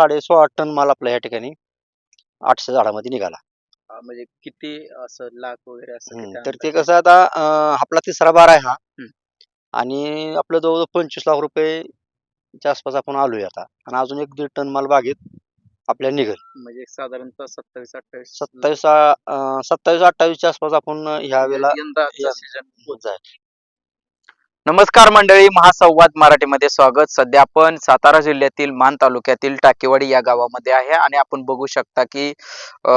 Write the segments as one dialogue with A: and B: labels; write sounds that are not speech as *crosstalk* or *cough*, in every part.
A: साडे सोळा टन माल आपला या ठिकाणी आठशे झाडामध्ये निघाला.
B: अं, म्हणजे किती असं लाख वगैरे असं
A: हम्म, तर ते? कसं आता अं, आपला तिसरा बार आहे हा.
B: हम्म.
A: आणि आपलं जवळजवळ पंचवीस लाख रुपये च्या आसपास आपण आलोय आता. आणि अजून एक दीड टन माल बागेत आपल्या निघेल.
B: म्हणजे साधारणतः सत्तावीस अठ्ठावीस
A: सत्तावीस अं, सत्तावीस अठ्ठावीसच्या आसपास आपण ह्या वेळेला
B: यंदा
A: या-
B: सीझन
A: जाईल.
B: नमस्कार मंडळी महासंवाद मराठीमध्ये स्वागत. सध्या आपण सातारा जिल्ह्यातील मान तालुक्यातील टाकेवाडी या गावामध्ये आहे आणि आपण बघू शकता की अ,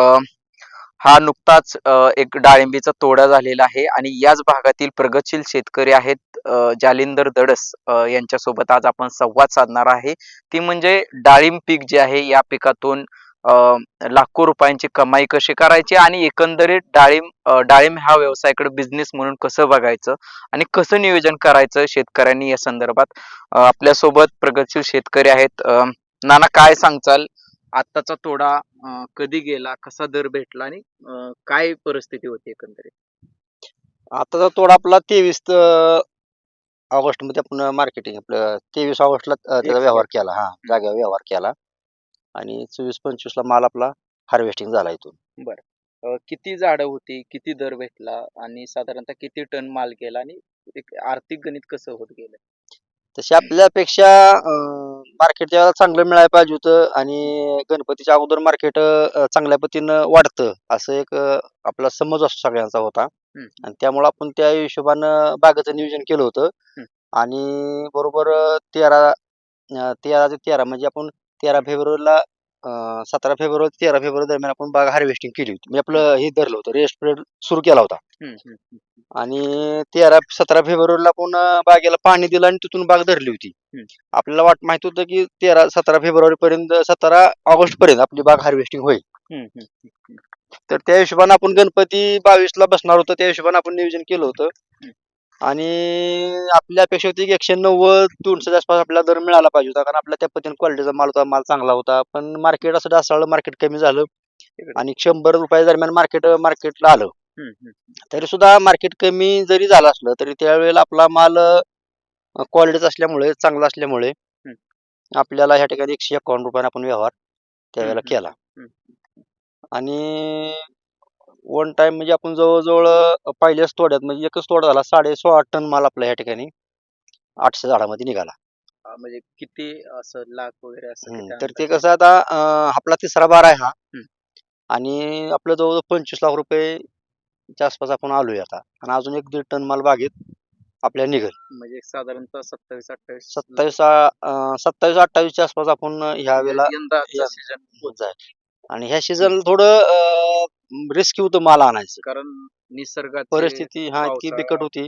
B: हा नुकताच एक डाळिंबीचा तोडा झालेला आहे आणि याच भागातील प्रगतशील शेतकरी आहेत जालिंदर दडस अ, यांच्यासोबत आज आपण संवाद साधणार आहे. ती म्हणजे डाळिंब पीक जे आहे या पिकातून लाखो रुपयांची कमाई कशी करायची आणि एकंदरीत डाळिंब डाळिंब हा व्यवसायाकडे बिझनेस म्हणून कसं बघायचं आणि कसं नियोजन करायचं शेतकऱ्यांनी या संदर्भात? आपल्यासोबत प्रगतशील शेतकरी आहेत. नाना काय सांगचाल आत्ताचा तोडा कधी गेला? कसा दर भेटला आणि काय परिस्थिती होती एकंदरीत?
A: आताचा तोडा आपला तेवीस ऑगस्टमध्ये आपण मार्केटिंग आपलं तेवीस ऑगस्टला त्याचा व्यवहार केला. हा जागेवर व्यवहार केला. आणि चोवीस पंचवीस ला माल आपला हार्वेस्टिंग झाला इथून.
B: अ, किती झाडं होती? किती दर भेटला? आणि साधारणतः किती टन माल गेला? आणि एक आर्थिक गणित कसं होत गेलं?
A: तशी आपल्यापेक्षा मार्केट ज्यावेळेला चांगलं मिळायला पाहिजे होतं आणि गणपतीच्या अगोदर मार्केट चांगल्या पद्धतीनं वाढतं असं एक आपला समज असतो सगळ्यांचा होता. आणि त्यामुळे आपण त्या हिशोबानं बागेचं नियोजन केलं होतं. आणि बरोबर तेरा तेरा ते तेरा म्हणजे आपण तेरा फेब्रुवारीला अं, सतरा फेब्रुवारी ते तेरा फेब्रुवारी दरम्यान आपण बाग हार्वेस्टिंग केली होती मी आपलं हे धरलं होतं रेस्ट पिरियड सुरू केला होता
B: हम्म, हम्म, हम्म.
A: आणि तेरा सतरा फेब्रुवारीला आपण अं, बागेला पाणी दिलं आणि तिथून बाग धरली होती
B: हम्म.
A: आपल्याला वाट माहीत होतं की तेरा सतरा फेब्रुवारी पर्यंत सतरा ऑगस्ट पर्यंत आपली बाग हार्वेस्टिंग होईल
B: हम्म, हम्म, हम्म.
A: तर त्या हिशोबाने आपण गणपती बावीसला बसणार होतो त्या हिशोबाने आपण नियोजन केलं होतं आणि आपल्या अपेक्षा होती की एकशे नव्वद दोनशे आसपास आपल्याला दर मिळाला पाहिजे होता. कारण आपल्या त्या पद्धतीने क्वालिटीचा माल होता माल चांगला होता. पण मार्केट असं ढासळलं मार्केट कमी झालं. आणि शंभर रुपया दरम्यान मार्केट मार्केटला आलं. तरी सुद्धा मार्केट कमी जरी झालं असलं तरी त्यावेळेला आपला माल क्वालिटीचा असल्यामुळे चांगला असल्यामुळे आपल्याला ह्या ठिकाणी एकशे एकावन्न रुपयाने आपण व्यवहार त्यावेळेला केला. आणि वन टाइम म्हणजे आपण जवळजवळ अं, पहिल्याच तोड्यात म्हणजे एकच तोडा झाला साडे सोळा टन माल आपला ह्या ठिकाणी आठशे झाडामध्ये निघाला.
B: अ, म्हणजे किती असं लाख वगैरे असं
A: हम्म, तर ते
B: अंदाजे?
A: कसं आता अं, आपला तिसरा बार आहे हा.
B: हम्म.
A: आणि आपलं जवळजवळ पंचवीस लाख रुपये च्या आसपास आपण आलोय आता. आणि अजून एक दीड टन माल बागेत आपल्याला निघेल.
B: म्हणजे साधारणतः सत्तावीस अठ्ठावीस
A: सत्तावीस अं, सत्तावीस अठ्ठावीसच्या आसपास आपण ह्या वेळेला
B: यंदा
A: या- जाईल. आणि ह्या सीझन थोडं रिस्क होतं माल आणायचं.
B: कारण निसर्गाची
A: परिस्थिती हा इतकी
B: पावसाळा-
A: बिकट होती.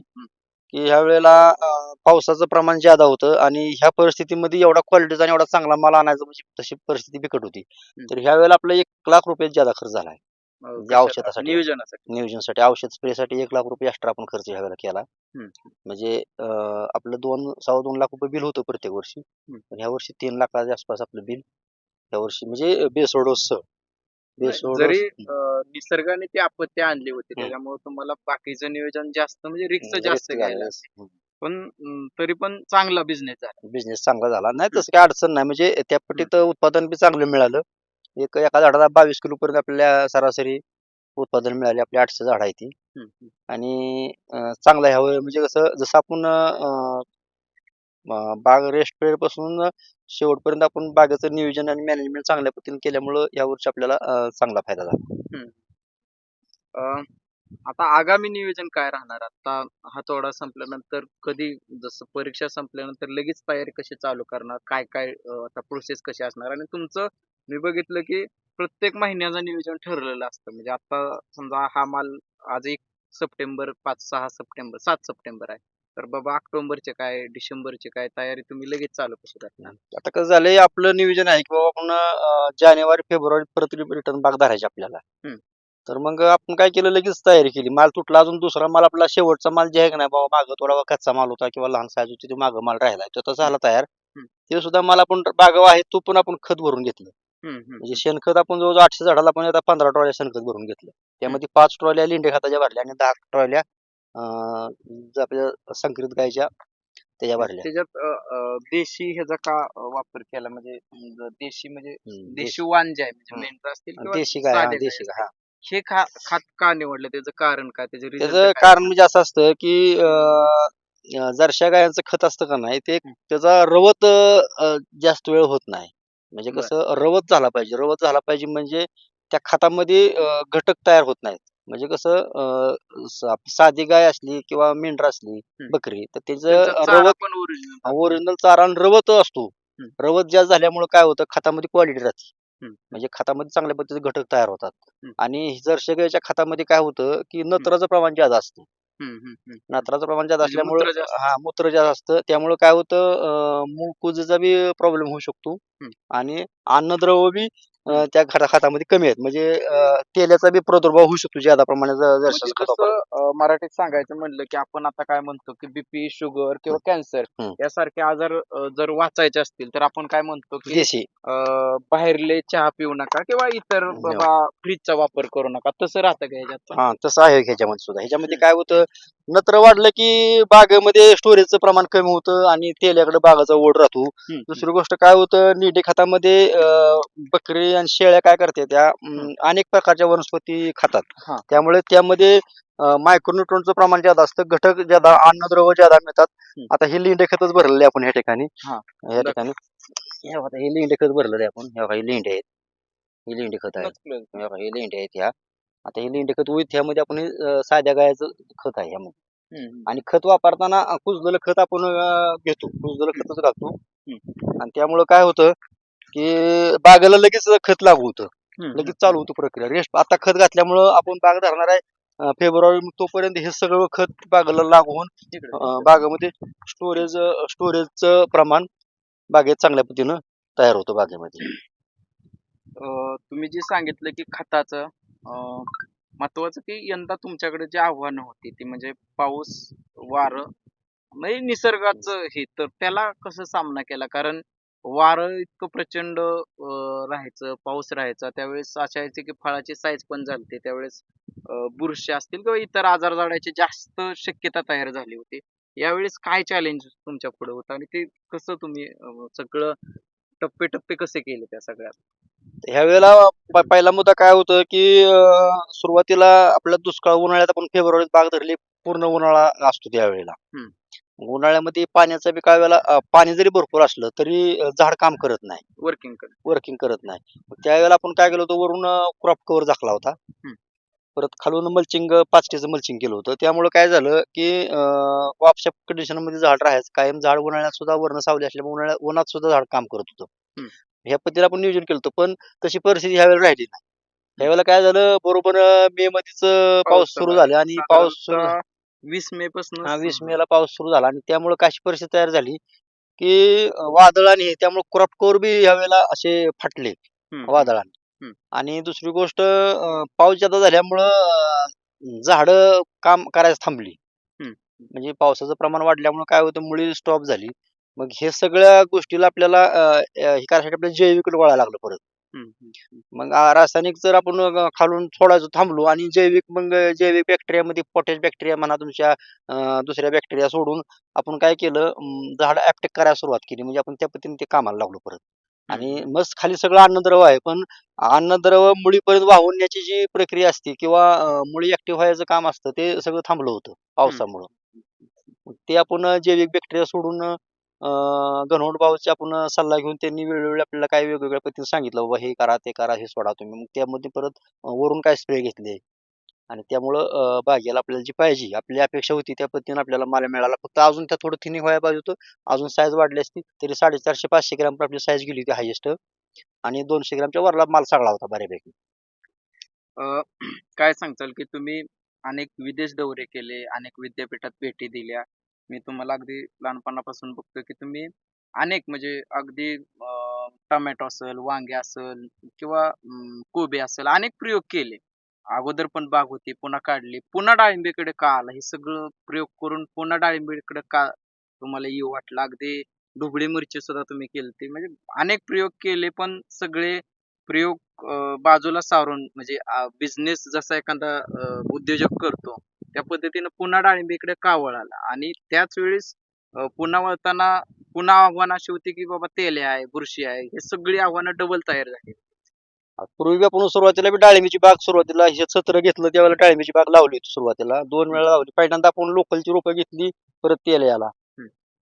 A: की ह्या वेळेला अं, पावसाचं प्रमाण ज्यादा होतं आणि ह्या परिस्थितीमध्ये एवढा क्वालिटीचा आणि एवढा चांगला माल आणायचा म्हणजे तशी परिस्थिती बिकट होती. तर ह्या वेळेला आपला एक लाख रुपये ज्यादा खर्च झाला आहे.
B: अ,
A: म्हणजे? औषधासाठी.
B: नियोजनासाठी.
A: नियोजनासाठी. औषध स्प्रेसाठी एक लाख रुपये एक्स्ट्रा आपण खर्च ह्या वेळेला केला.
B: हम्म.
A: म्हणजे अं, आपलं दोन सव्वा दोन लाख रुपये बिल होतं प्रत्येक वर्षी.
B: हम्म.
A: पण ह्या वर्षी तीन लाखाच्या आसपास आपलं बिल. ह्या वर्षी म्हणजे बेसोडोस
B: जरी अ, निसर्गाने ती आपत्ती आणली होती
A: हम्म.
B: त्याच्यामुळे तुम्हाला बाकीचं नियोजन जास्त म्हणजे रिक्स
A: रिस्क
B: जास्त घ्यायला. पण अं, तरी पण चांगला बिझनेस झाला.
A: बिझनेस चांगला झाला. नाही तसं काही अडचण नाही. म्हणजे त्या पटीत उत्पादन बी चांगलं मिळालं. एक एका झाडाला बावीस किलो पर्यंत आपल्याला सरासरी उत्पादन मिळाले. आपली आठशे झाड आहे ती.
B: हम्म, हम्म.
A: आणि अं, चांगलं ह्यावं म्हणजे कसं जसं आपण अं, बाग रेस्ट पिरियडपासून शेवटपर्यंत आपण बागेचं नियोजन आणि मॅनेजमेंट चांगल्या पद्धतीने केल्यामुळं या वर्षी आपल्याला अं, चांगला फायदा झाला.
B: अं, आता आगामी नियोजन काय राहणार? आता हातोडा संपल्यानंतर कधी जसं परीक्षा संपल्यानंतर लगेच तयारी कशी चालू करणार? काय काय अं, आता प्रोसेस कशी असणार? आणि तुमचं मी बघितलं की प्रत्येक महिन्याचं नियोजन ठरलेलं असतं. म्हणजे आता समजा हा माल आज एक सप्टेंबर पाच सहा सप्टेंबर सात सप्टेंबर आहे. तर बाबा ऑक्टोबरचे काय डिसेंबरचे काय तयारी तुम्ही लगेच चालू कशी करणार
A: आता कसं झालंय आपलं नियोजन आहे की बाबा आपण अं, जानेवारी फेब्रुवारी परत रिटर्न बाग धरायची आपल्याला.
B: हम्म.
A: तर मग आपण काय केलं लगेच तयारी केली. माल तुटला अजून दुसरा माल आपला शेवटचा माल जे आहे का नाही बाबा मागं थोडा कच्चा माल होता किंवा लहान साईज होती तो मागं माल राहिला. तो तसा झाला तयार.
B: हम्म.
A: ते सुद्धा माल आपण बागाव आहे तो पण आपण खत भरून घेतलं.
B: हम्म, हम्म,
A: म्हणजे शेणखत आपण जवळजवळ आठशे झाडाला आपण आता पंधरा ट्रॉल्या शेणखत भरून घेतलं. त्यामध्ये पाच ट्रॉल्या लिंडे खताच्या भरल्या आणि दहा ट्रॉल्या अं, ज आपल्या संकरित गायच्या त्याच्या भरल्या.
B: त्याच्यात अ, अ, देशी ह्याचा का अ, वापर केला? म्हणजे अं, देशी म्हणजे
A: हम्म,
B: देशी वाण जे आहे म्हणजे
A: हम्म.
B: मेंढर असतील
A: देशी
B: किंवा
A: देशी गाय हा,
B: साधे गाय.
A: देशी गाय हा.
B: हे खा खात का निवडलं? त्याचं कारण काय? त्याचे
A: त्याचं
B: काय?
A: कारण म्हणजे असं असतं की अं, अं, जरशा गायांचं खत असतं का नाही ते. त्याचा रवत अं, जास्त वेळ होत नाही. म्हणजे
B: बर.
A: कसं रवत झाला पाहिजे. रवत झाला पाहिजे म्हणजे त्या खतामध्ये अं, घटक तयार होत नाहीत. म्हणजे कसं अं, साधी गाय असली किंवा मेंढर असली बकरी तर
B: त्यांचा
A: त्याचं
B: चारा
A: रवत
B: पण ओरिजिनल
A: ओरिजिनल चारा आणि रवत असतो. रवत जास्त झाल्यामुळे काय होतं खतामध्ये क्वालिटी राहते. म्हणजे खतामध्ये चांगल्या पद्धतीचे घटक तयार होतात. आणि जर्शी गायच्या खतामध्ये काय होतं की नत्राचं प्रमाण जास्त असतं. नत्राचं प्रमाण जास्त
B: म्हणजे मूत्र
A: असल्यामुळं
B: जास्त.
A: हा मूत्र जास्त असतं. त्यामुळे काय होतं अं, मूळ कुजेचा बी प्रॉब्लेम होऊ शकतो. आणि अन्नद्रव्य बी अं. त्या खता खतामध्ये कमी आहेत म्हणजे अं, तेलाचा बी प्रादुर्भाव होऊ शकतो ज्यादा प्रमाणात जर-
B: म्हणजे
A: जर्शीचं खत वापरलं.
B: जसं अ, मराठीत सांगायचं म्हणलं की आपण आता काय म्हणतो की बीपी शुगर किंवा कॅन्सर
A: हम्म.
B: यासारखे आजार अ, जर वाचायचे असतील तर आपण काय म्हणतो की
A: देशी
B: अ, बाहेरले चहा पिऊ नका किंवा इतर. बाबा फ्रीजचा वापर करू नका तसं राहतं का ह्याच्यात पण?
A: हा तसं आहे ह्याच्यामध्ये सुद्धा ह्याच्यामध्ये
B: हम्म.
A: काय होतं नत्र वाढलं की बागेमध्ये स्टोरेजचं प्रमाण कमी होतं आणि तेल्याकडे बागाचा ओढ राहतो
B: हम्म,
A: दुसरी गोष्ट काय होतं निडी खतामध्ये अं, बकरी आणि शेळ्या काय करते त्या अं, अनेक प्रकारच्या वनस्पती खातात.
B: हा.
A: त्यामुळे त्यामध्ये मायक्रोन्युट्रॉनचं प्रमाण ज्यादा असतं घटक ज्यादा अन्नद्रव्य ज्यादा मिळतात.
B: हम्म.
A: आता हे लेंडे खतच भरलेले आपण ह्या ठिकाणी.
B: हा.
A: या ठिकाणी. हे बघा, हे लेंडे खत भरलेले आहे आपण. हे बघा, हे लेंडे आहेत. हे लेंडे खत आहे
B: नक्कीच.
A: हे बघा, हे लेंडे आहेत ह्या. आता हे लेंडे खत विथ ह्यामध्ये आपण हे, अं, साध्या गायचं खत आहे ह्यामध्ये. आणि खत वापरताना कुजलेलं खत आपण अं, घेतो. कुजलेलं खतच घालतो. आणि त्यामुळं काय होतं की बागेला लगेच खत लागू होतं. लगेच चालू होतं प्रक्रिया. रेस्ट आता खत घातल्यामुळं आपण बाग धरणार आहे. फेब्रुवारी तोपर्यंत हे सगळं खत बागेला लागून बागेमध्ये स्टोरेज स्टोरेजचं प्रमाण बागेत चांगल्या पद्धतीनं तयार होतं बागेमध्ये.
B: तुम्ही जे सांगितलं की खताचं महत्वाचं की यंदा तुमच्याकडे जे आव्हानं होती ती म्हणजे पाऊस वारं म्हणजे निसर्गाचं हे तर त्याला कसं सामना केला? कारण वारं इतकं प्रचंड अ, राहायचं पाऊस राहायचा. त्यावेळेस अशा यायचे की फळाची साईज पण झालती. त्यावेळेस अ, बुरशी असतील किंवा इतर आजार जडायची जास्त शक्यता तयार झाली होती. यावेळेस काय चॅलेंज तुमच्यापुढे होतं आणि ते कसं तुम्ही अ, सगळं टप्पे टप्पे कसे केले त्या सगळ्यात?
A: ह्या वेळेला प- पहिला मुद्दा काय होतं की अं, सुरुवातीला आपल्या दुष्काळ उन्हाळ्यात आपण फेब्रुवारीत बाग धरली पूर्ण उन्हाळा असतो त्यावेळेला. उन्हाळ्यामध्ये पाण्याचं बी काय वेळेला अं, पाणी जरी भरपूर असलं तरी अं, झाड काम करत नाही.
B: वर्किंग
A: वर्किंग करत नाही. मग त्यावेळेला आपण काय केलं होतं वरून क्रॉप कव्हर झाकला होता. परत खालून मल्चिंग पाचटीचं मल्चिंग केलं होतं. त्यामुळे काय झालं की वापशा कंडिशनमध्ये झाड राहायचं. कायम झाड उन्हाळ्यात सुद्धा वर्ण सावली असल्यामुळे उन्हाळ्यात उन्हात सुद्धा झाड काम करत होतं.
B: हम्म.
A: ह्या पद्धतीने आपण नियोजन केलं होतं पण तशी परिस्थिती ह्यावेळेला राहिली नाही. ह्यावेळेला काय झालं बरोबर मे मध्येच पाऊस सुरू. झाला आणि पाऊस सुरू
B: वीस मे पासून
A: हा वीस मेला पाऊस सुरू झाला आणि त्यामुळे कशी परिस्थिती तयार झाली की वादळ आणि त्यामुळे क्रॉप कव्हर बी ह्यावेळेला असे फाटले वादळाने. आणि दुसरी गोष्ट पाऊस जादा झाल्यामुळं झाड काम करायला थांबली. म्हणजे पावसाचं प्रमाण वाढल्यामुळे काय होतं मुळी स्टॉप झाली. मग हे सगळ्या गोष्टीला आपल्याला हे करायसाठी आपल्याला जैविक वळायला लागलं परत. मग अं, रासायनिक जर आपण अं, खालून सोडायचं थांबलो आणि जैविक मग जैविक बॅक्टेरियामध्ये पोटॅश बॅक्टेरिया म्हणा तुमच्या अं, दुसऱ्या बॅक्टेरिया सोडून आपण काय केलं अं, झाड ऍप्टेक करायला सुरुवात केली. म्हणजे आपण त्या पद्धतीने ते कामाला लागलो परत. आणि मस्त खाली सगळं अन्नद्रव आहे. पण अन्नद्रव मुळीपर्यंत वाहून न्यायची जी प्रक्रिया असते किंवा अं, मुळी ऍक्टिव्ह व्हायचं काम असतं ते सगळं थांबलं होतं पावसामुळं. मग ते आपण जैविक बॅक्टेरिया सोडून गणवट भाऊचे आपण सल्ला घेऊन त्यांनी वेळोवेळी आपल्याला काय वेगवेगळ्या पद्धतीने सांगितलं बाबा हे करा ते करा हे सोडा तुम्ही. मग त्यामध्ये परत वरून काय स्प्रे घेतले आणि त्यामुळं बागेला आपल्याला जी पाहिजे आपली अपेक्षा होती त्या पद्धतीने आपल्याला माल मिळाला. फक्त अजून त्या थोडं थिनिंग व्हायला पाहिजे होतं. अजून साईज वाढली असती तरी साडेचारशे पाचशे ग्रॅम आपली साईज गेली होती हायेस्ट आणि दोनशे ग्रॅमच्या वरला माल सगळा होता बऱ्यापैकी. *clears throat*
B: काय सांगताल की तुम्ही अनेक विदेश दौरे केले अनेक विद्यापीठात भेटी दिल्या मी तुम्हाला अगदी लहानपणापासून बघतोय की तुम्ही अनेक म्हणजे अगदी अ, टोमॅटो असेल वांगे असेल किंवा अं, कोबी असेल अनेक प्रयोग केले. अगोदर पण बाग होती पुन्हा काढली पुन्हा डाळिंबीकडे का आला? हे सगळं प्रयोग करून पुन्हा डाळिंबीकडे का तुम्हाला येऊ वाटलं? अगदी ढोबळी मिरची सुद्धा तुम्ही केलती. म्हणजे अनेक प्रयोग केले पण सगळे प्रयोग बाजूला सारून म्हणजे बिझनेस जसा एखादा उद्योजक करतो त्या पद्धतीनं पुन्हा डाळिंबीकडे का वळाला आणि त्याच वेळेस पुन्हा वळताना पुन्हा आव्हान अशी होती की बाबा तेले आहे बुरशी आहे हे सगळी आव्हानं डबल तयार झाली.
A: पूर्वी आपण सुरुवातीला बी डाळिंबीची बाग सुरुवातीला हे सत्र घेतलं त्यावेळेला डाळिंबीची बाग लावली होती सुरुवातीला. दोन वेळा लावली. पहिल्यांदा आपण लोकलची रोपं घेतली परत तेल याला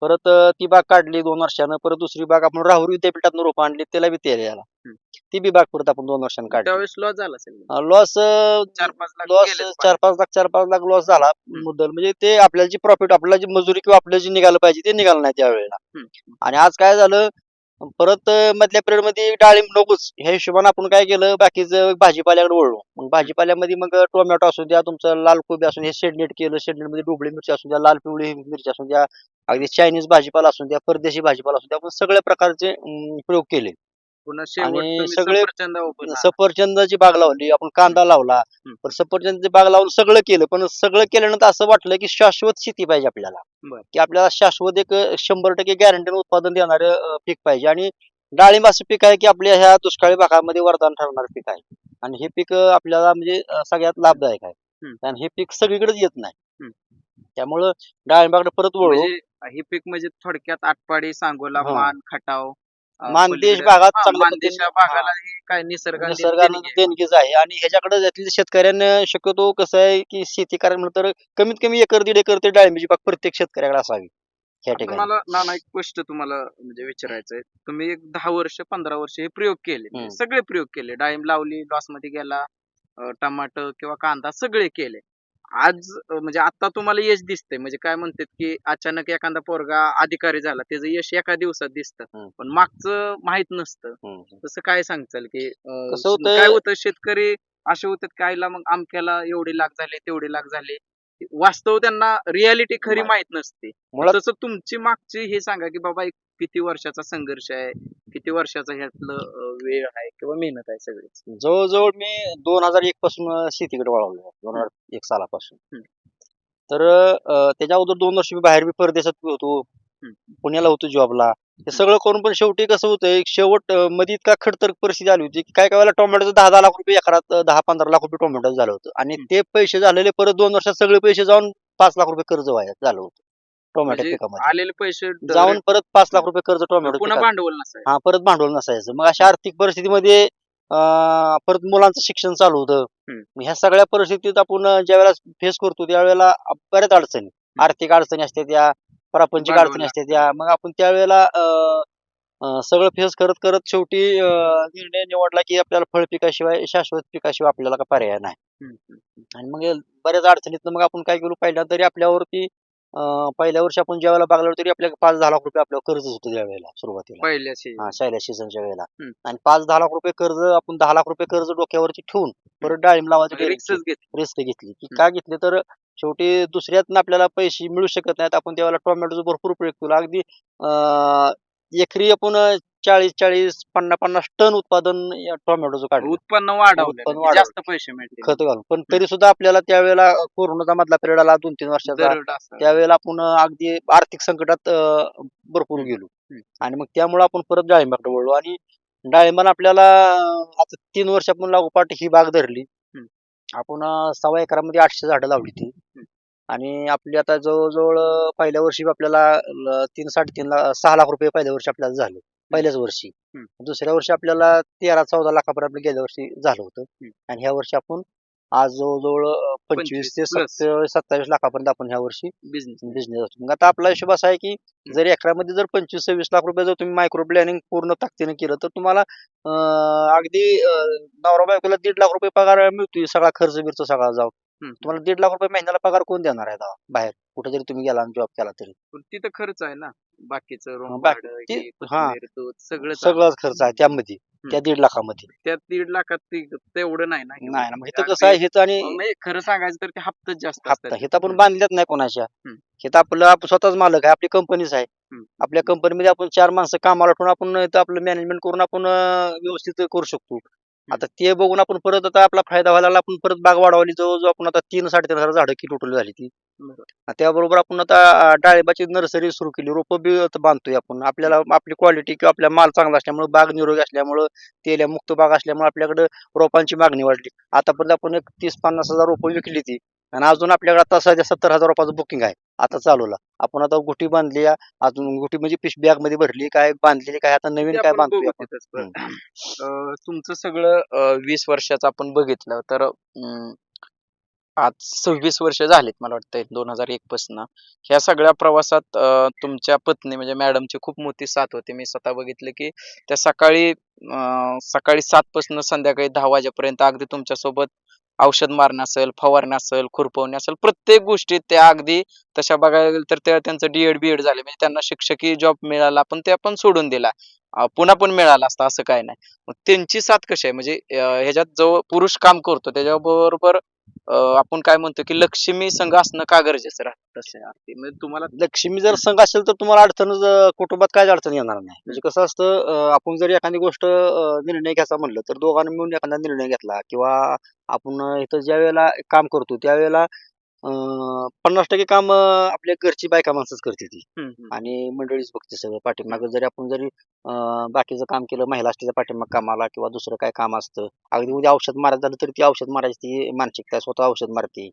A: परत अं, ती बाग काढली दोन वर्षानं परत दुसरी बाग आपण राहुरी विद्यापीठातून रोपं आणली त्याला बी तेल याला
B: हम्म.
A: ती बी बाग परत आपण दोन वर्षांनी काढली.
B: त्यावेळेस लॉस झाला असेल
A: लॉस
B: चार पाच लाख
A: लॉस
B: गेलेच
A: चार पाच लाख चार पाच लाख लॉस झाला मुद्दल. म्हणजे ते आपल्याला जी प्रॉफिट आपल्याला जी मजुरी किंवा आपल्याला जे निघालं पाहिजे ते निघालं नाही त्यावेळेला.
B: हम्म.
A: आणि आज काय झालं परत अं, मधल्या पिरियडमध्ये डाळिंब नकोच ह्या हिशोबाने आपण काय केलं बाकीचं भाजीपाल्याकडे वळलो. मग भाजीपाल्यामध्ये मग टोमॅटो असू द्या तुमचं लाल कोबी असू द्या शेडनेट केलं शेडनेटमध्ये डुबळी मिरची असू द्या लाल पिवळी मिरची असू द्या अगदी चायनीज भाजीपाला असू द्या परदेशी भाजीपाला असू द्या आपण सगळ्या प्रकारचे अं, प्रयोग केले
B: पुन्हा शेवट
A: आणि
B: तुम्ही
A: सगळे-
B: सफरचंद.
A: सफरचंदाची बाग लावली आपण कांदा लावला पण सफरचंदाची बाग लावून सगळं केलं पण सगळं केल्यानंतर असं वाटलं की शाश्वत शेती पाहिजे आपल्याला
B: बरं.
A: की आपल्याला शाश्वत एक अं, शंभर टक्के गॅरंटी उत्पादन देणारं अं, पीक पाहिजे आणि डाळिंब असं पीक आहे की आपल्या ह्या दुष्काळी भागामध्ये वरदान ठरणारं पीक आहे आणि हे पीक अं, आपल्याला म्हणजे अं, सगळ्यात लाभदायक आहे
B: हम्म.
A: आणि हे पीक सगळीकडेच येत नाही
B: हम्म.
A: त्यामुळं डाळिंबाकडे परत वळू
B: म्हणजे हे पीक म्हणजे थोडक्यात आटपाडी सांगोला
A: हा.
B: मान खटाव अं,
A: मानदेश
B: पलीकडे-
A: भागात
B: हा,
A: चांगल्या
B: मानदेश या
A: पद्धतीने-
B: भागाला हे. काय निसर्गाने
A: निसर्गानं
B: देणगी आहे.
A: देणगीच आहे. आणि ह्याच्याकडे जातील शेतकऱ्यांना शक्यतो कसं आहे की शेती म्हणलं तर कमीत कमी एकर दीड एकर ते डाळिंबीची बाग प्रत्येक शेतकऱ्याकडे असावी ह्या
B: आता
A: ठिकाणी.
B: मला नाना एक गोष्ट तुम्हाला म्हणजे विचारायचंय. तुम्ही एक दहा वर्ष पंधरा वर्ष हे प्रयोग केले. म्हणजे. सगळे प्रयोग केले. डाळिंब लावली लॉसमध्ये गेला टमाटर किंवा कांदा सगळे केले. आज म्हणजे आता तुम्हाला यश दिसतंय म्हणजे काय म्हणतात की अचानक एखादा पोरगा अधिकारी झाला त्याचं यश एका दिवसात दिसतं
A: हम्म.
B: पण मागचं माहीत नसतं. तसं काय सांगचाल की अं,
A: कसं होतंय-
B: काय होतं शेतकरी असे होतात कायला मग आमक्याला एवढे लाख झाले तेवढे लाख झाले वास्तव त्यांना रियालिटी खरी. माहीत नसते
A: मुळात
B: तसं तुमची मागची हे सांगा की बाबा एक किती वर्षाचा संघर्ष आहे? किती वर्षाचा ह्यातलं वेळ आहे किंवा मेहनत आहे सगळी
A: जवळजवळ मी दोन हजार एक पासून शेतीकडे वळवलो दोन हजार एक सालापासून. तर अं, त्याच्या अगोदर दोन वर्ष मी बाहेर बी परदेशात बी होतो. पुण्याला होतो जॉबला हे सगळं करून पण शेवटी कसं होतंय शेवट अं, मध्ये इतका खडतर परिस्थिती आली होती की काय काय वेळेला टोमॅटोचं दहा दहा लाख रुपये एकरात अं, दहा पंधरा लाख रुपये टोमॅटो झालं होतं. आणि
B: हम्म.
A: ते पैसे झालेले परत दोन वर्षात सगळे पैसे जाऊन पाच लाख रुपये कर्ज व्हायला झालं होतं. टोमॅटो
B: म्हणजे
A: पिकामध्ये.
B: आलेले पैसे
A: जाऊन परत पाच लाख रुपये कर्ज टोमॅटो
B: पुन्हा
A: पिकात.
B: भांडवल नसायचं.
A: हा परत भांडवल नसायचं. मग अशा आर्थिक परिस्थितीमध्ये अं, परत मुलांचं शिक्षण चालू होतं.
B: हम्म.
A: मग ह्या सगळ्या परिस्थितीत आपण ज्या वेळेला फेस करतो त्यावेळेला बऱ्याच अडचणी. आर्थिक अडचणी असतात त्या प्रापंचिक
B: भांडवल
A: अडचणी असतात त्या मग आपण त्यावेळेला अं, अं, सगळं फेस करत करत शेवटी अं, निर्णय निवडला की आपल्याला फळ पिकाशिवाय शाश्वत पिकाशिवाय आपल्याला काय पर्याय नाही.
B: हम्म, हम्म.
A: आणि मग बऱ्याच अडचणीत मग आपण काय केलो? पहिल्या तरी आपल्यावरती अं, पहिल्या वर्षी आपण ज्या वेळेला बागला तरी आपल्याला पाच दहा लाख रुपये आपल्यावर कर्ज होतं त्यावेळेला सुरुवातीला.
B: पहिल्या season.
A: हा सीझनच्या वेळेला.
B: हम्म.
A: आणि पाच दहा लाख रुपये कर्ज आपण दहा लाख रुपये कर्ज डोक्यावरती ठेवून परत डाळिंब लावायची
B: घेत
A: रिस्क घेतली. की. का घेतली? तर शेवटी दुसऱ्यातनं आपल्याला पैसे मिळू शकत नाहीत. आपण त्यावेळेला टोमॅटोचा भरपूर प्रयोग केला. अगदी अं, एकरी आपण चाळीस चाळीस पन्नास पन्नास टन उत्पादन या टोमॅटोचं काढलं
B: उत्पन्न वाढवलं म्हणजे जास्त
A: वाढवलं.
B: पैसे मिळतील
A: खत घालून पण तरी सुद्धा आपल्याला त्यावेळेला कोरोनाचा मधला पिरियड आला दोन तीन वर्षाचा
B: दरड असा.
A: त्यावेळेला आपण अगदी आर्थिक संकटात अं, भरपूर गेलो
B: हम्म.
A: आणि मग त्यामुळे आपण परत डाळिंबाकडे वळलो आणि डाळिंबानं आपल्याला अं, आता तीन वर्ष आपण लागोपाठ ही बाग धरली
B: हम्म.
A: आपण अं, सव्वा एकरामध्ये आठशे झाडं लावली ती आणि आपली आता जवळजवळ पहिल्या वर्षी आपल्याला ल- तीन साडेतीन लाख सहा लाख रुपये पहिल्या वर्षी आपल्याला झाले. पहिल्याच वर्षी.
B: हम्म.
A: दुसऱ्या वर्षी आपल्याला तेरा चौदा लाखापर्यंत आपलं गेल्या वर्षी झालं होतं.
B: हम्म.
A: आणि ह्या वर्षी आपण आज जवळजवळ अं, पंचवीस ते
B: 25 plus.
A: सत्तावीस सत्तावीस लाखापर्यंत आपण ह्या वर्षी
B: बिझनेस
A: बिझनेस असतो. मग आता आपला हिशोब असा आहे की जर एकरामध्ये जर पंचवीस सव्वीस लाख रुपये जर तुम्ही मायक्रो प्लॅनिंग पूर्ण ताकदीने केलं तर तुम्हाला अं, अगदी अं, नवरा बायकोला दीड लाख रुपये पगार मिळतोय सगळा खर्च बिर्च सगळा तुम्हाला दीड लाख रुपये महिन्याला पगार कोण देणार आहे तेव्हा बाहेर. कुठे जरी तुम्ही गेला जॉब केला तरी.
B: तिथं खर्च आहे ना. बाकीचं room
A: बाकी-
B: भाडं,
A: ते-
B: हे,
A: हा.
B: कोथिंबीर, दूध, सगळं
A: सगळाच खर्च आहे त्यामध्ये. त्या दीड लाखामध्ये.
B: त्यात दीड लाखात ते- तेवढं नाही ना
A: नाही ना मग इथं कसं आहे हेच आणि
B: म्हणजे खरं सांगायचं तर ते हप्ताच जास्त
A: हप्ता.
B: असतात.
A: हे तर आपण बांधल्यात नाही कोणाच्या.
B: हम्म.
A: हे तर आपलं आप- स्वतःच मालक आहे आपली कंपनीच आहे.
B: हम्म.
A: आपल्या कंपनीमध्ये आपण चार माणसं कामाला ठेवून आपण इथं आपलं मॅनेजमेंट करून आपण अं, व्यवस्थित करू शकतो. आता ते बघून आपण परत आता आपला फायदा व्हायला लागला, आपण परत बाग वाढवली जवळजवळ आपण आता तीन साडेतीन हजार झाडं की टोटल झाली ती.
B: बरोबर.
A: आणि त्याबरोबर आपण आता अं, डाळिंबाची नर्सरी सुरू केली रोपं बी आता बांधतोय आपण. आपल्याला आपली क्वालिटी किंवा आपला माल चांगला असल्यामुळे बाग निरोगी असल्यामुळं तेल्या मुक्त बाग असल्यामुळे आपल्याकडे रोपांची मागणी वाढली. आतापर्यंत आपण एक तीस पन्नास हजार रोपं विकली ती. आणि अजून आपल्याकडे आता सध्या सत्तर हजार रोपाचं बुकिंग आहे. आता चालवला आपण आता गुटी बांधली अजून गुटी म्हणजे पिशवी बॅगमध्ये भरली काय बांधलेली काय आता नवीन काय
B: आपण
A: बांधतोय
B: बघू
A: आपण?
B: तिथंच पण. अं, तुमचं सगळं अं, वीस वर्षाचं आपण बघितलं तर अं, आज सव्वीस वर्ष झालीत मला वाटतंय दोन हजार एक पासन. ह्या सगळ्या प्रवासात अं, तुमच्या पत्नी म्हणजे मॅडमची खूप मोठी साथ होती. मी स्वतः बघितलं की त्या सकाळी अं, सकाळी सात पासन संध्याकाळी दहा वाजेपर्यंत अगदी तुमच्यासोबत औषध मारणं असेल फवारणी असेल खुरपवणे असेल प्रत्येक गोष्टीत त्या अगदी तशा बघायला गेलं तर त्या त्यांचं डीएड बीएड झाले. म्हणजे त्यांना शिक्षकी जॉब मिळाला पण ते आपण सोडून दिला. पुन्हा पण मिळाला असता असं काय नाही. मग त्यांची साथ कशी आहे? म्हणजे ह्याच्यात जो पुरुष काम करतो त्याच्याबरोबर बरोबर आपण काय म्हणतो की लक्ष्मी संघ असणं का गरजेचं राहतं तसं. म्हणजे तुम्हाला
A: लक्ष्मी जर संघ असेल तर तुम्हाला अडचण ज- कुटुंबात काय अडचण येणार नाही म्हणजे कसं असतं अं, आपण जर एखादी गोष्ट अं, निर्णय घ्यायचा म्हणलं तर दोघांनी मिळून एखादा निर्णय घेतला किंवा आपण इथं ज्या वेळेला काम करतो त्यावेळेला अं, पन्नास टक्के काम अं, आपल्या घरची बायका माणसंच करते ती. आणि मंडळीच बघते सगळं पाठीमागं. जरी आपण जरी अं, बाकीचं काम केलं महिला असते पाठीमाग कामाला किंवा दुसरं काय काम असतं. अगदी उद्या औषध मारायचं झालं तरी ती औषध मारायची ती मानसिकता स्वतः औषध मारते.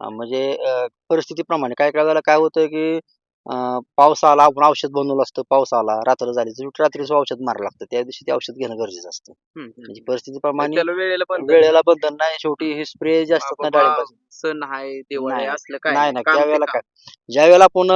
A: अं, म्हणजे अं, परिस्थितीप्रमाणे. काय काय वेळेला काय होतं की पाऊस आला आपण औषध बनवलं असतं पाऊस आला रात्र झाली तर रात्रीच औषध मारावं लागतं. त्या दिवशी ते औषध घेणं गरजेचं असतं. म्हणजे परिस्थितीप्रमाणे
B: त्याला वेळेला पण
A: वेळेला बंधन नाही. शेवटी हे स्प्रे जे असतात ना डाळिंबाचे.
B: सण आहे दिवाळी
A: नाही,
B: असलं काय?
A: नाही नाही.
B: काम ते
A: त्यावेळेला
B: काम.
A: काय? ज्या वेळेला आपण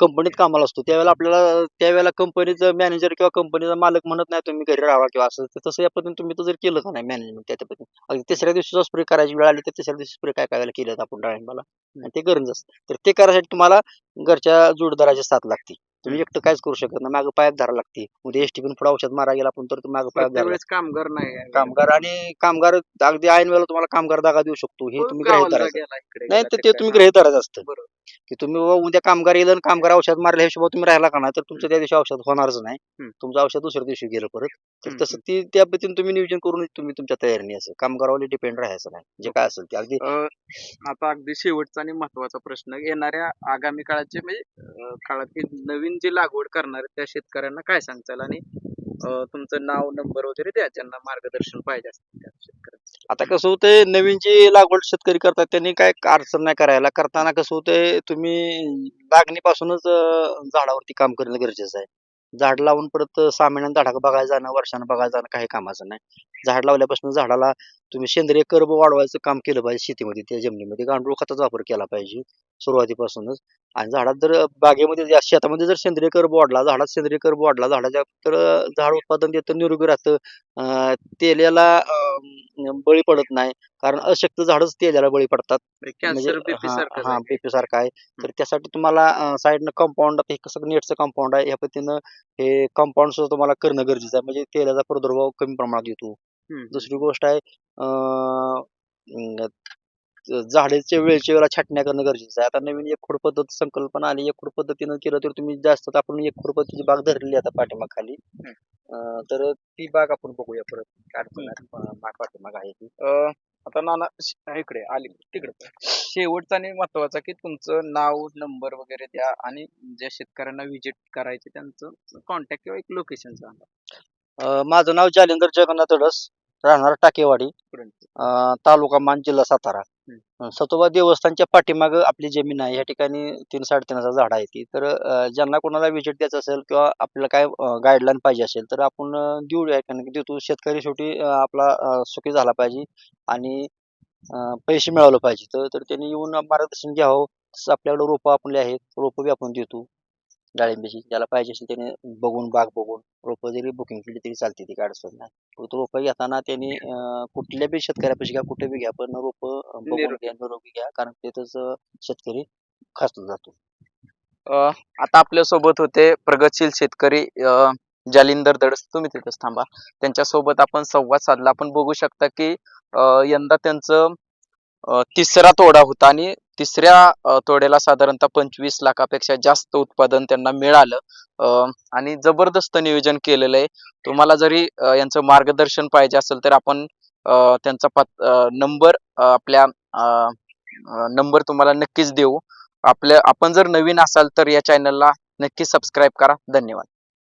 A: कंपनीत कामाला असतो त्यावेळेला आपल्याला त्यावेळेला कंपनीचं मॅनेजर किंवा कंपनीचा मालक म्हणत नाही तुम्ही घरी राहा किंवा असं. तर तसं या पद्धतीने तुम्ही तर जर केलं का नाही मॅनेजमेंट त्या पद्धतीने? अगदी तिसऱ्या दिवशी स्प्रे करायची वेळ आली तर तिसऱ्या दिवशी स्प्रे काय काय केलं आपण डाळिंबाला? आणि ते गरज असतं. तर ते करायसाठी तुम्हाला घरच्या जोडदाराची साथ लागते तुम्ही एकटं काहीच करू शकत नाही. मागं पायात धरा लागते. उद्या एसटी पण पुढे औषध मारा गेला आपण तर मागं पायात धरा
B: कामगार नाही आहे.
A: कामगार आणि कामगार अगदी ऐन वेळेला तुम्हाला कामगार जागा देऊ शकतो. हे तुम्ही गृहीत
B: गावाला
A: धरायचं.
B: गेला, इकडे
A: नाही
B: गेला,
A: तर ते
B: तिकडे.
A: तुम्ही गृहीत धरायचं असतं.
B: बरोबर.
A: की तुम्ही बाबा उद्या कामगार येईल आणि कामगार औषध मारल्या हिशोबा तुम्ही राहिला का नाही तर तुमचं त्या दिवशी औषध होणारच नाही.
B: हम्म.
A: तुमचं औषध दुसऱ्या दिवशी गेलं परत. तर
B: हम्म,
A: तसं ती त्या पद्धतीने तुम्ही नियोजन करून तुम्ही तुमच्या तयारीने असं कामगारावर डिपेंड राहायचं नाही. जे काय असेल ते. अगदी
B: अं, आता अगदी शेवटचा आणि महत्त्वाचा प्रश्न. येणाऱ्या आगामी काळाचे म्हणजे अं, काळातील नवीन सोयाबीनची लागवड करणार त्या शेतकऱ्यांना काय सांगताल? आणि तुमचं नाव नंबर वगैरे द्या ज्यांना मार्गदर्शन पाहिजे असतील त्या शेतकऱ्यांना.
A: आता कसं होतंय नवीन जी लागवड शेतकरी करतात त्यांनी काय अडचण नाही करायला. करताना कसं होतंय तुम्ही लागणीपासूनच झाडावरती काम करणं गरजेचं आहे. झाड लावून परत सहा महिन्यानं झाडाकडे बघायला जाणं वर्षानं बघायला जाणं काही कामाचं नाही. झाड लावल्यापासून झाडाला तुम्ही सेंद्रिय कर्ब वाढवायचं काम केलं पाहिजे शेतीमध्ये त्या जमिनीमध्ये. गांडूळ खताचा वापर केला पाहिजे सुरुवातीपासूनच. आणि झाडात जर बागेमध्ये जे शेतामध्ये जर सेंद्रिय कर्ब वाढला झाडात सेंद्रिय कर्ब वाढला झाडाच्या तर झाड उत्पादन देतं निरोगी राहतं. तेल्याला बळी पडत नाही. कारण अशक्त झाडच तेलाला बळी पडतात. म्हणजे
B: बीपी
A: हा
B: सारखं
A: आहे. तर त्यासाठी तुम्हाला साईडनं कंपाऊंड हे कसं नेटचं कंपाऊंड आहे या पद्धतीनं हे कंपाऊंड सुद्धा तुम्हाला करणं गरजेचं आहे. म्हणजे तेलाचा प्रादुर्भाव कमी प्रमाणात येतो. दुसरी गोष्ट आहे अं, अं, झाडाच्या वेळेच्या वेळेला छाटण्या करणं गरजेचं आहे. आता नवीन एक खोड पद्धत संकल्पना आली. एक खोड पद्धतीनं केलं तर तुम्ही जास्त आपण एक खोड पद्धतीची बाग धरलेली आता पाठीमाग खाली अं, तर ती बाग आपण बघूया परत. काय अडचण माग पाठीमाग आहे ती.
B: अं, आता नाना श- इकडे आली. तिकडे. शेवटचा आणि महत्त्वाचा की तुमचं नाव नंबर वगैरे द्या आणि ज्या शेतकऱ्यांना व्हिजिट करायचे त्यांचं कॉन्टॅक्ट किंवा एक लोकेशन सांगा.
A: अं, माझं नाव जालिंदर जगन्नाथ अडस राहणार टाकेवाडी अं, तालुका मान जिल्हा सातारा. अं, सतोबा देवस्थानच्या पाठीमाग आपली जमीन आहे. या ठिकाणी तीन साडेतीनाचं झाड आहे ती. तर अं, ज्यांना कोणाला व्हिजिट द्यायचं असेल किंवा आपल्याला काय गाईडलाईन पाहिजे असेल तर आपण अं, देऊ या. ठिकाणी देतो शेतकरी शेवटी अं, आपला अं, सुखी झाला पाहिजे आणि अं, पैसे मिळवलं पाहिजे. तर तर त्यांनी येऊन मार्गदर्शन घ्यावं. तसं आपल्याकडे रोपं आपले आहेत रोपं बी आपण देतो. डाळिंबीची ज्याला पाहिजे असेल त्याने बघून बाग बघून रोपं जरी बुकिंग केली तरी चालते ती काय अडचण नाही रोपं घेताना त्यांनी कुठल्या बी शेतकऱ्यापाशी घ्या कुठे बी घ्या पण रोपं बघून
B: निरोगी.
A: घ्या निरोगी घ्या कारण तिथंच शेतकरी खचला जातो.
B: अं, आता आपल्यासोबत होते प्रगतशील शेतकरी जालिंदर दडस. तुम्ही तिथेच थांबा. त्यांच्यासोबत आपण संवाद साधला. आपण बघू शकता की यंदा त्यांचं तिसरा तोडा होता आणि तिसऱ्या तोड्याला साधारणतः पंचवीस लाखापेक्षा जास्त उत्पादन त्यांना मिळालं. अं, आणि जबरदस्त नियोजन केलेलं आहे. तुम्हाला जरी यांचं मार्गदर्शन पाहिजे असेल तर आपण त्यांचा पत नंबर आपल्या नंबर तुम्हाला नक्कीच देऊ. आपल्या आपण जर नवीन असाल तर या चॅनलला नक्की सबस्क्राईब करा. धन्यवाद.